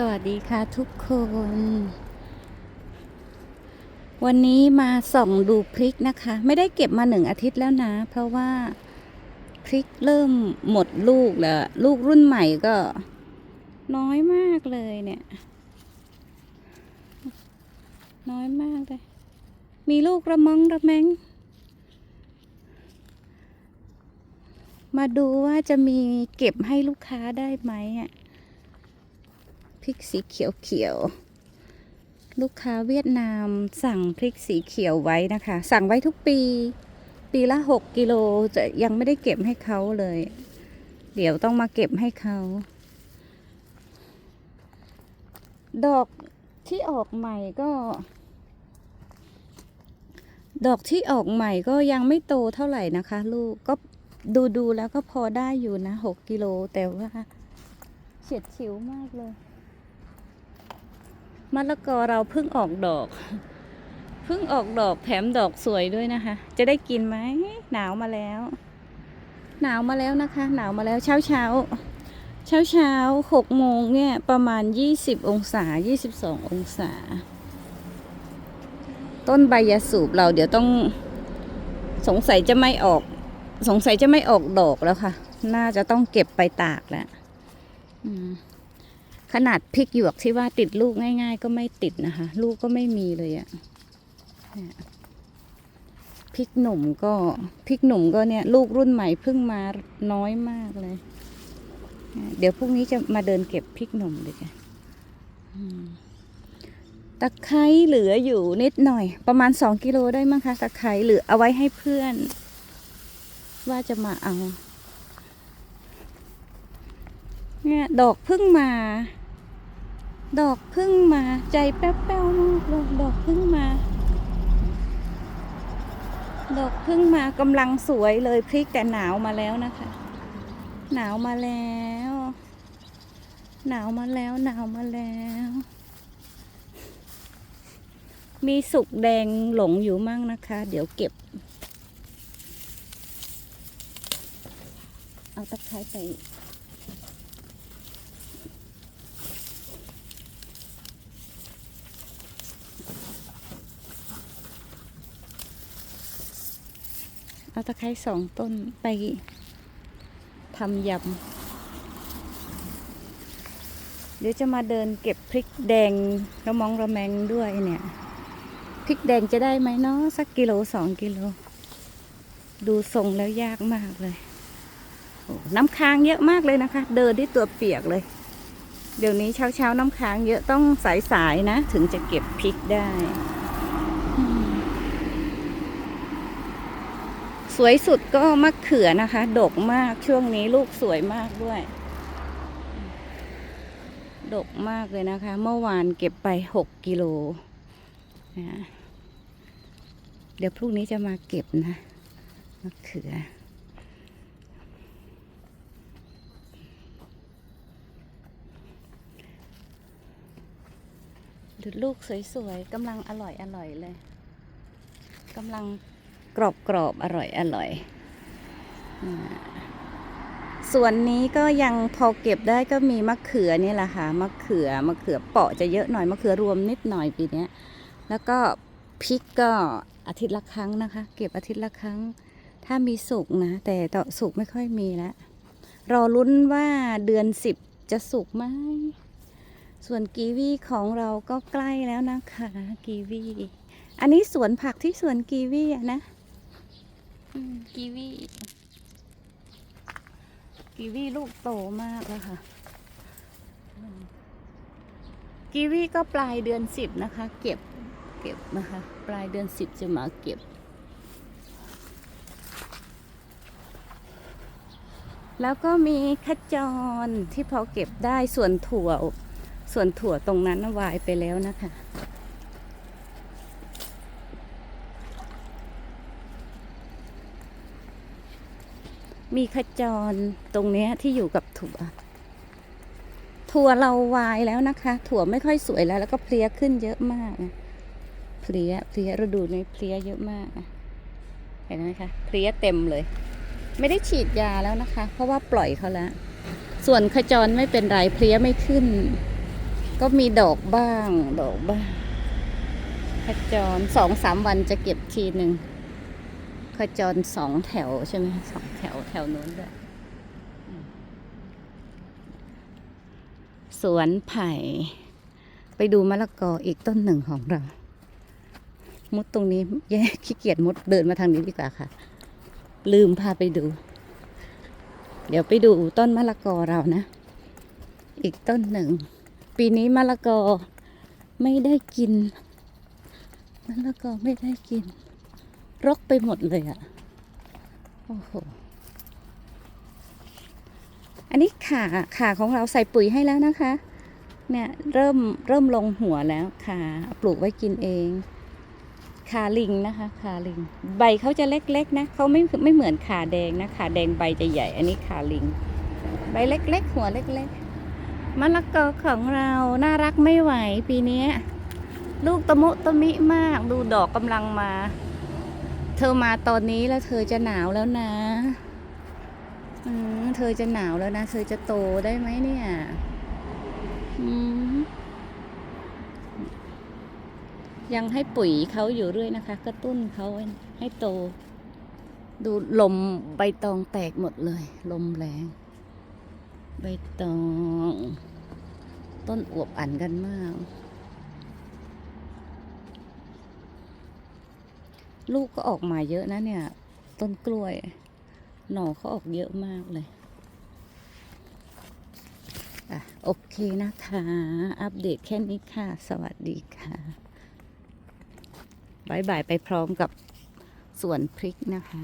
สวัสดีค่ะทุกคน วันนี้มาส่องดูพริกนะคะ ไม่ได้เก็บมาหนึ่งอาทิตย์แล้วนะ เพราะว่าพริกเริ่มหมดลูกแล้ว ลูกรุ่นใหม่ก็ น้อยมากเลยเนี่ย น้อยมากเลย มีลูกระมองระแมง มาดูว่าจะมีเก็บให้ลูกค้าได้ไหมอะ พริกสีเขียวเขียวลูกค้าเวียดนามสั่งพริกสีเขียวไว้นะคะ สั่งไว้ทุกปี ปีละหกกิโลจะยังไม่ได้เก็บให้เขาเลย เดี๋ยวต้องมาเก็บให้เขา ดอกที่ออกใหม่ก็ ดอกที่ออกใหม่ก็ยังไม่โตเท่าไหร่นะคะ ลูกก็ดูดูแล้วก็พอได้อยู่นะหกกิโลแต่ว่าเฉียดฉิวมากเลย มะละกอเราเพิ่งออกดอกเพิ่งออกดอกแถมดอกสวยด้วยนะคะ จะได้กินไหมหนาวมาแล้ว หนาวมาแล้วนะคะ หนาวมาแล้วเช้าเช้าเช้าเช้าหกโมงเนี่ยประมาณยี่สิบองศายี่สิบสององศา ต้นใบยาสูบเราเดี๋ยวต้องสงสัยจะไม่ออก สงสัยจะไม่ออกดอกแล้วค่ะ น่าจะต้องเก็บไปตากแล้วอืม ขนาดพริกหยวกที่ว่าติดลูกง่าย ๆ ก็ไม่ติดนะคะ ลูกก็ไม่มีเลยอะเนี่ยพริกหนุ่มก็พริกหนุ่มก็เนี่ย ลูกรุ่นใหม่เพิ่งมาน้อยมากเลย เดี๋ยวพรุ่งนี้จะมาเดินเก็บพริกหนุ่มเลยค่ะอืมตะไคร้เหลืออยู่นิดหน่อย ประมาณสองกิโลได้มั้งคะตะไคร้เหลือเอาไว้ให้เพื่อน ว่าจะมาเอา เนี่ยดอกเพึ่งมา ดอกพึ่งมาใจแป๊บๆมากเลยดอกพึ่งมา ดอกพึ่งมากำลังสวยเลยพริกแต่หนาวมาแล้วนะคะ หนาวมาแล้ว หนาวมาแล้วหนาวมาแล้ว มีสุกแดงหลงอยู่มั่งนะคะ เดี๋ยวเก็บ เอาตะไคร้ไป เอาตะไคร้สองต้นไปทำยำ เดี๋ยวจะมาเดินเก็บพริกแดงระมองระแมงด้วยเนี่ย พริกแดงจะได้ไหมเนาะสักกิโลสองกิโล ดูทรงแล้วยากมากเลย น้ำค้างเยอะมากเลยนะคะ เดินที่ตัวเปียกเลย เดี๋ยวนี้เช้าเช้าน้ำค้างเยอะต้องสายๆนะ ถึงจะเก็บพริกได้อืม สวยสุดก็มะเขือนะคะ ดกมากช่วงนี้ลูกสวยมากด้วย ดกมากเลยนะคะ เมื่อวานเก็บไปหกกิโลนะเดี๋ยวพรุ่งนี้จะมาเก็บนะมะเขือ ดูลูกสวยๆกำลังอร่อยอร่อยเลยกำลัง กรอบกรอบอร่อยอร่อย ส่วนนี้ก็ยังพอเก็บได้ก็มีมะเขือนี่แหละค่ะ มะเขือมะเขือเปาะจะเยอะหน่อยมะเขือรวมนิดหน่อยปีนี้แล้วก็พริกก็อาทิตย์ละครั้งนะคะ เก็บอาทิตย์ละครั้ง ถ้ามีสุกนะ แต่ต่อสุกไม่ค่อยมีแล้วรอลุ้นว่าเดือนสิบจะสุกไหมส่วนกีวีของเราก็ใกล้แล้วนะคะกีวี อันนี้สวนผักที่สวนกีวีนะ กีวีกีวีลูกโตมากแล้วค่ะ กีวีก็ปลายเดือนสิบนะคะ เก็บเก็บนะคะ ปลายเดือนสิบจะมาเก็บ แล้วก็มีขจรที่พอเก็บได้ส่วนถั่วส่วนถั่วตรงนั้นวายไปแล้วนะคะ มีขจรตรงนี้ที่อยู่กับถั่ว ถั่วเราวายแล้วนะคะ ถั่วไม่ค่อยสวยแล้ว แล้วก็เพลียขึ้นเยอะมากเพลียเพลียฤดูนี้เพลียเยอะมากเห็นไหมคะเพลียเต็มเลย ไม่ได้ฉีดยาแล้วนะคะ เพราะว่าปล่อยเขาแล้วส่วนขจรไม่เป็นไรเพลียไม่ขึ้น ก็มีดอกบ้าง ดอกบ้างขจรสองสามวันจะเก็บทีหนึ่ง ขจรสองแถวใช่ไหมสองแถวแถวนู้นด้วยสวนไผ่ ไปดูมะละกออีกต้นหนึ่งของเรา มุดตรงนี้แย่ขี้เกียจมุดเดินมาทางนี้ดีกว่าค่ะ ลืมพาไปดู เดี๋ยวไปดูต้นมะละกอเรานะ อีกต้นหนึ่ง ปีนี้มะละกอไม่ได้กินมะละกอไม่ได้กิน รกไปหมดเลยอะ่ะ โอ้โห อันนี้ขาขาของเราใส่ปุ๋ยให้แล้วนะคะ เนี่ยเริ่มเริ่มลงหัวแล้วขาปลูกไว้กินเองขาลิงนะคะขาลิง ใบเขาจะเล็กๆนะเขาไม่ไม่เหมือนขาแดงนะขาแดงใบจะใหญ่ อันนี้ขาลิง ใบเล็กๆ หัวเล็กๆมะละกอของเราน่ารักไม่ไหวปีนี้ลูกตะมุตะมิมากดูดอกกำลังมา เธอมาตอนนี้แล้วเธอจะหนาวแล้วนะอืมเธอจะหนาวแล้วนะ เธอจะโตได้ไหมเนี่ยอืมยังให้ปุ๋ยเขาอยู่เรื่อยนะคะ กระตุ้นเขาให้โต ดูลมใบตองแตกหมดเลย ลมแรง ใบตอง ต้นอวบอันกันมาก ลูกก็ออกมาเยอะนะเนี่ย ต้นกล้วย หน่อเขาออกเยอะมากเลยอะโอเคนะคะ อัปเดตแค่นี้ค่ะ สวัสดีค่ะบายบายไปพร้อมกับสวนพริกนะคะ